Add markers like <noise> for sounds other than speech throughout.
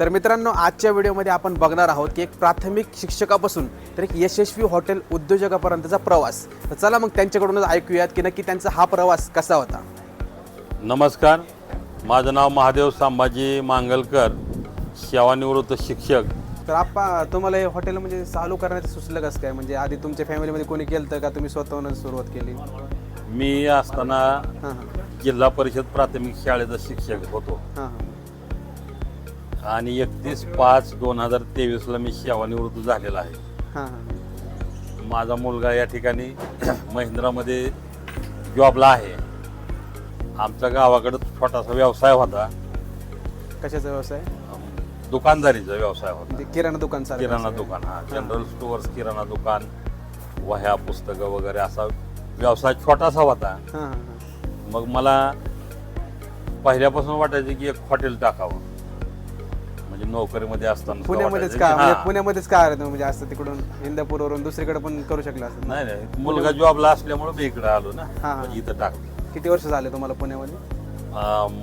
तर मित्रांनो आजच्या व्हिडिओमध्ये आपण बघणार आहोत की एक प्राथमिक शिक्षकापासून तर एक यशस्वी हॉटेल उद्योजकापर्यंतचा प्रवास. तर चला मग त्यांच्याकडूनच ऐकूयात की नक्की त्यांचा हा प्रवास कसा होता. नमस्कार. माझं नाव महादेव संभाजी मांगलकर सेवानिवृत्त शिक्षक. तर आपा तुम्हाला हे हॉटेल म्हणजे चालू करण्याचं सुचलं कसं काय? म्हणजे आधी तुमच्या फॅमिलीमध्ये कोणी केलं का? तुम्ही स्वतःहूनच सुरुवात केली? मी असताना हां. जिल्हा परिषद प्राथमिक शाळेचा शिक्षक होतो. हां हां. आणि एकतीस पाच दोन हजार तेवीसला मी सेवानिवृत्त झालेला आहे. हां हां. माझा मुलगा या ठिकाणी <clears throat> महिंद्रामध्ये जॉबला आहे. आमच्या गावाकडं छोटासा व्यवसाय होता. कशाचा व्यवसाय? दुकानदारीचा व्यवसाय होता. म्हणजे किराणा दुकान सारखं किराणा असं. दुकान हा. जनरल स्टोअर्स किराणा दुकान वह्या पुस्तकं वगैरे असा व्यवसाय छोटासा होता. हां हां हां. मग मला पहिल्यापासून वाटायचं की एक हॉटेल टाकावं. म्हणजे नोकरीमध्ये असताना पुण्यामध्येच का? म्हणजे हा. पुण्यामध्येच का आलं तुम्ही म्हणजे असं तिकडून इंदापूरवरून दुसरीकडे पण करू शकला असं? नाही नाही. मुलगा जॉबला असल्यामुळे मी इकडे आलो ना. हा. म्हणजे इथं टाकलं. किती वर्ष झाले तुम्हाला पुण्यामध्ये?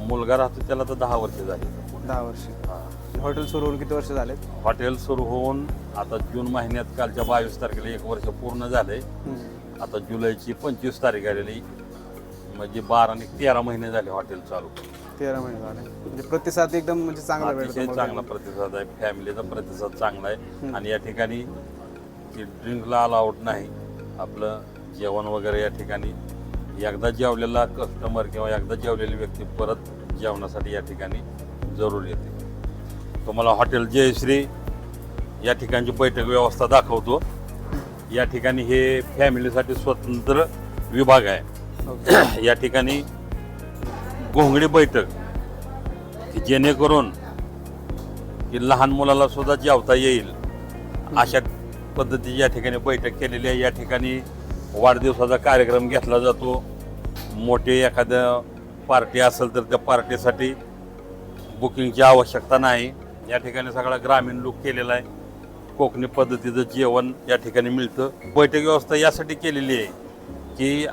मुलगा राहतो त्याला तर दहा वर्ष झाली. दहा वर्ष. हा. हॉटेल सुरू होऊन किती वर्ष झालेत? हॉटेल सुरू होऊन आता जून महिन्यात कालच्या बावीस तारखेला एक वर्ष पूर्ण झालंय हम्म. आता जुलैची पंचवीस तारीख आलेली. म्हणजे बारा आणि तेरा महिने झाले हॉटेल चालू. तेरा महिने झाले. म्हणजे प्रतिसाद एकदम म्हणजे चांगला अतिशय भेटतो चांगला प्रतिसाद आहे. फॅमिलीचा प्रतिसाद चांगला आहे. आणि या ठिकाणी ड्रिंकला अलाउड नाही. आपलं जेवण वगैरे या ठिकाणी. एकदा जेवलेला कस्टमर किंवा एकदा जेवलेली व्यक्ती परत जेवणासाठी या ठिकाणी जरूर येते. तुम्हाला हॉटेल जयश्री या ठिकाणची बैठक व्यवस्था दाखवतो. या ठिकाणी हे फॅमिलीसाठी स्वतंत्र विभाग आहे. या ठिकाणी घोंगडी बैठक की जेणेकरून की लहान मुलाला सुद्धा जेवता येईल. अशा पद्धतीची या ठिकाणी बैठक केलेली आहे. या ठिकाणी वाढदिवसाचा कार्यक्रम घेतला जातो. मोठे एखादं पार्टी असेल तर त्या पार्टीसाठी बुकिंगची आवश्यकता नाही. या ठिकाणी सगळा ग्रामीण लोक केलेला आहे. कोकणी पद्धतीचं जेवण या ठिकाणी मिळतं. बैठक व्यवस्था यासाठी केलेली आहे की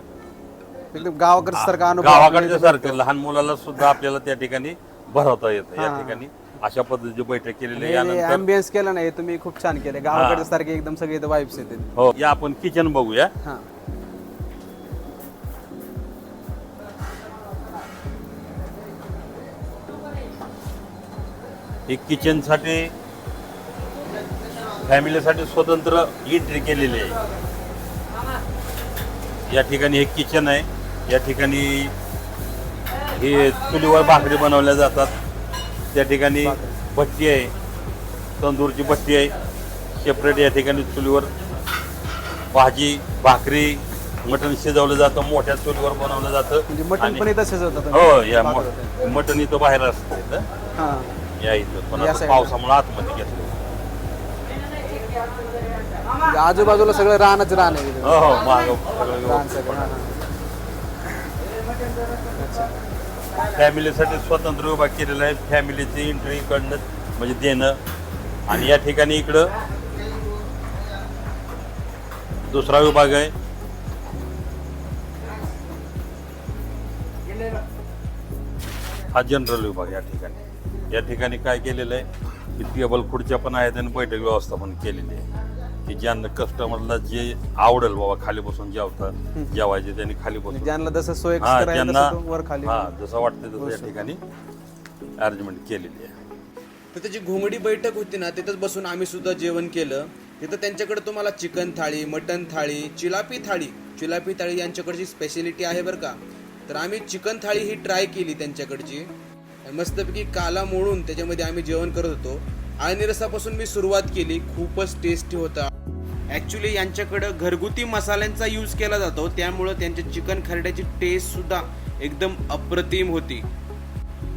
एकदम गावाकडचं सारखा अनुभव गावाकडच्या सारखं लहान मुलाला सुद्धा आपल्याला त्या ठिकाणी भरवता येतं या. ठिकाणी. अशा पद्धतीची बैठक केलेली आहे. यानंतर अँबियन्स केलं नाही तुम्ही खूप छान केलं. गावाकडच्या सारखे एकदम सगळे वाईब्स येते हो या आपण किचन बघूया. हां. ही किचनसाठी फॅमिलीसाठी स्वतंत्र एंट्री केलेली आहे. या ठिकाणी हे किचन आहे. या ठिकाणी हे चुलीवर भाकरी बनवल्या जातात. त्या ठिकाणी भट्टी आहे तंदूरची भट्टी आहे. सेपरेट या ठिकाणी चुलीवर भाजी भाकरी मटण शिजवलं जातं मोठ्या चुलीवर बनवलं जातं. म्हणजे मटण पण इथं शिजवतात हो या मटण इथं बाहेर असतं इथं. हां. या इथं. पण. पावसामुळे आतमध्ये घेतलं आजूबाजूला सगळं रानच रान आहे. हो हो मागं फॅमिलीसाठी स्वतंत्र विभाग केलेला आहे. फॅमिलीची एंट्री कडनं म्हणजे देणं. आणि या ठिकाणी इकडं दुसरा विभाग आहे. हा जनरल विभाग या ठिकाणी. या ठिकाणी काय केलेलं आहे? की टेबल खुर्च्या पण आहेत आणि बैठक व्यवस्था पण केलेली आहे. की ज्यांना कस्टमरला जे आवडेल बाबा खाली बसून जेवता जेवायचे त्यांनी खाली बसून. ज्यांना जसं सोय हा करायला ज्यांना तसं तो वर खाली हा जसं वाटतं तसं या ठिकाणी अरेंजमेंट केलेली आहे. तर त्याची घोंगडी बैठक होती ना तिथंच बसून आम्ही सुद्धा जेवण केलं. तिथं त्यांच्याकडे तुम्हाला चिकन थाळी मटन थाळी चिलापी थाळी चिलापी थाळी यांच्याकडची स्पेशालिटी आहे बरं का. तर आम्ही चिकन थाळी ही ट्राय केली त्यांच्याकडची. आणि मस्तपैकी काला मोडून त्याच्यामध्ये आम्ही जेवण करत होतो. आळणी रसापासून मी सुरुवात केली. खूपच टेस्टी होता. ॲक्च्युली यांच्याकडं घरगुती मसाल्यांचा यूज केला जातो. त्यामुळं त्यांच्या चिकन खरड्याची टेस्ट सुद्धा एकदम अप्रतिम होती.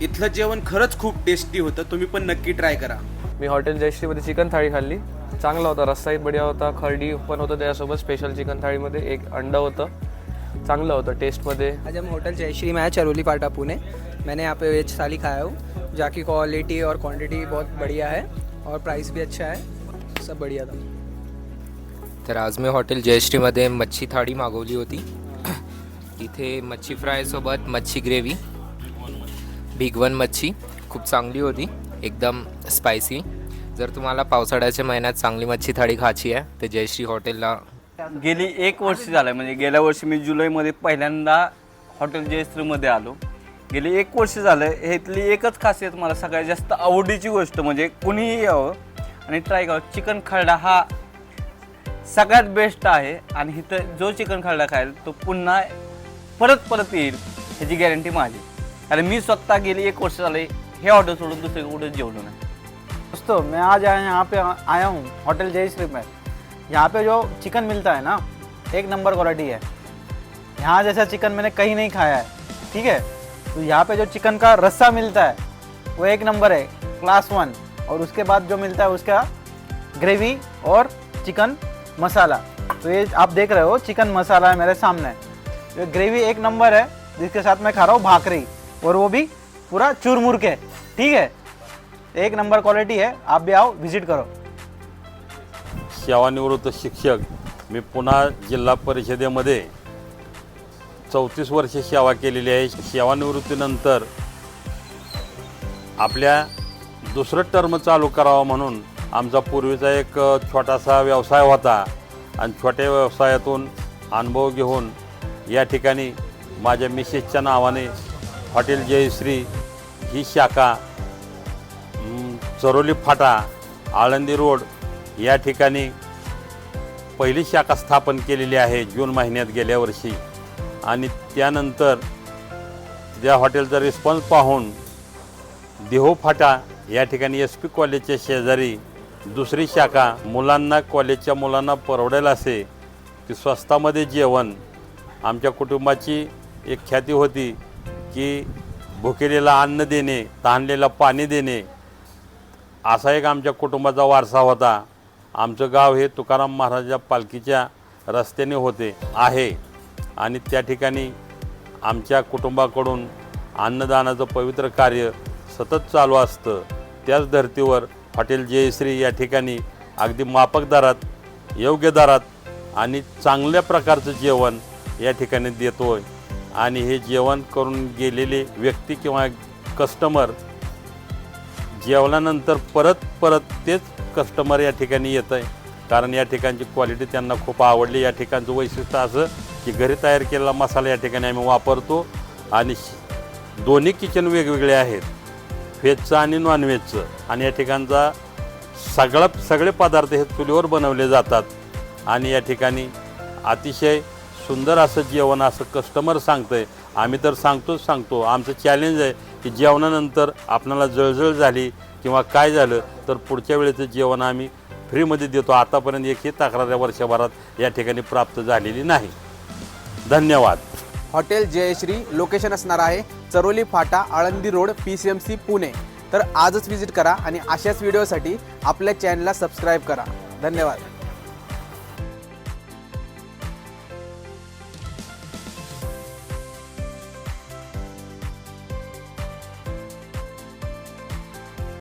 इथलं जेवण खरंच खूप टेस्टी होतं. तुम्ही पण नक्की ट्राय करा. मी हॉटेल जयश्रीमध्ये चिकन थाळी खाल्ली. चांगला होता. रस्साही बढिया होता. खरडी पण होतं त्याच्यासोबत स्पेशल चिकन थाळीमध्ये एक अंडं होतं. चांगलं होतं टेस्टमध्ये आज हम होटल जयश्री में चरोली पाटा पुणे. मैंने यहाँ पे वेज थाली खाया हूँ जाकि क्वालिटी और क्वांटिटी बहुत बढ़िया है और प्राइस भी अच्छा है। सब बढ़िया था। तर आज मी हॉटेल जयश्रीमध्ये मच्छी थाळी मागवली होती. तिथे मच्छी फ्रायसोबत मच्छी ग्रेव्ही वन मच्छी खूप चांगली होती एकदम स्पायसी जर तुम्हाला पावसाळ्याच्या महिन्यात चांगली मच्छी थाळी खायची आहे तर जयश्री हॉटेलला गेली एक वर्ष झालं म्हणजे गेल्या वर्षी मी जुलैमध्ये पहिल्यांदा हॉटेल जयश्रीमध्ये आलो. गेली एक वर्ष झालं हे एकच खासियत मला सगळ्यात जास्त आवडीची गोष्ट म्हणजे कुणीही यावं आणि ट्राय करावं. चिकन खरडा हा सगळ्यात बेस्ट आहे. आणि इथं जो चिकन खरडा खाईल तो पुन्हा परत परत येईल, ह्याची गॅरंटी माझी. आणि मी स्वतः गेली, एक वर्ष झाले, हे ऑर्डर सोडून दुसरे कुठे जेवलो नाही. दोस्तों, मैं आज आया यहाँ पे आया हूँ, होटल जय श्री में यहाँ पे जो चिकन मिलता है ना, एक नंबर क्वालिटी है। यहाँ जैसा चिकन मैंने कहीं नहीं खाया है, ठीक है? तो यहाँ पे जो चिकन का रस्सा मिलता है, वो एक नंबर है क्लास वन और उसके बाद जो मिलता है, उसका ग्रेवी और चिकन मसाला। तो ये आप देख रहे हो चिकन मसाला है मेरे सामने। ये ग्रेवी एक नंबर है जिसके साथ मैं खा रहा हूँ भाकरी और वो भी पूरा चूरमुर के। ठीक है? एक नंबर क्वालिटी है आप भी आओ विजिट करो। सेवानिवृत्त शिक्षक मी पुन्हा जिल्हा परिषदेमध्ये चौतीस वर्ष सेवा केलेली आहे. सेवानिवृत्तीनंतर आपल्या दुसरं टर्म चालू करावं म्हणून आमचा पूर्वीचा एक छोटासा व्यवसाय होता. आणि छोट्या व्यवसायातून अनुभव घेऊन या ठिकाणी माझ्या मिसेसच्या नावाने हॉटेल जयश्री ही शाखा चरोली फाटा आळंदी रोड या ठिकाणी पहिली शाखा स्थापन केलेली आहे जून महिन्यात गेल्या वर्षी. आणि त्यानंतर त्या हॉटेलचा रिस्पॉन्स पाहून देहो फाटा या ठिकाणी एस पी कॉलेजच्या शेजारी दुसरी शाखा मुलांना कॉलेजच्या मुलांना परवडेल असे की स्वस्तामध्ये जेवण. आमच्या कुटुंबाची एक ख्याती होती की भुकेलेला अन्न देणे तहानलेला पाणी देणे. असा एक आमच्या कुटुंबाचा वारसा होता. आमचं गाव हे तुकाराम महाराजा पालखीच्या रस्त्याने होते आहे. आणि त्या ठिकाणी आमच्या कुटुंबाकडून अन्नदानाचं पवित्र कार्य सतत चालू असतं. त्याच धर्तीवर हॉटेल जयश्री या ठिकाणी अगदी माफक दरात योग्य दरात आणि चांगल्या प्रकारचं जेवण या ठिकाणी देतो आहे आणि हे जेवण करून गेलेले व्यक्ती किंवा कस्टमर जेवल्यानंतर परत परत तेच कस्टमर या ठिकाणी येत आहे कारण या ठिकाणची क्वालिटी त्यांना खूप आवडली. या ठिकाणचं वैशिष्ट्य असं की घरी तयार केलेला मसाला या ठिकाणी आम्ही वापरतो. आणि श- दोन्ही किचन वेगवेगळे आहेत. व्हेजचं आणि नॉनव्हेजचं. आणि या ठिकाणचा सगळा सगळे पदार्थ हे चुलीवर बनवले जातात. आणि या ठिकाणी अतिशय सुंदर असं जेवण असं कस्टमर सांगतं आहे आम्ही तर सांगतोच सांगतो. आमचं चॅलेंज आहे की जेवणानंतर आपणाला जळजळ झाली किंवा काय झालं तर पुढच्या वेळेचं जेवण आम्ही फ्रीमध्ये देतो. आतापर्यंत एकही तक्रार या वर्षभरात या ठिकाणी प्राप्त झालेली नाही. धन्यवाद. हॉटेल जयश्री लोकेशन असणार आहे चरोली फाटा Alandi road P C M C Pune. तर आजच व्हिजिट करा आणि अशाच व्हिडिओसाठी आपल्या चॅनलला सबस्क्राईब करा. धन्यवाद.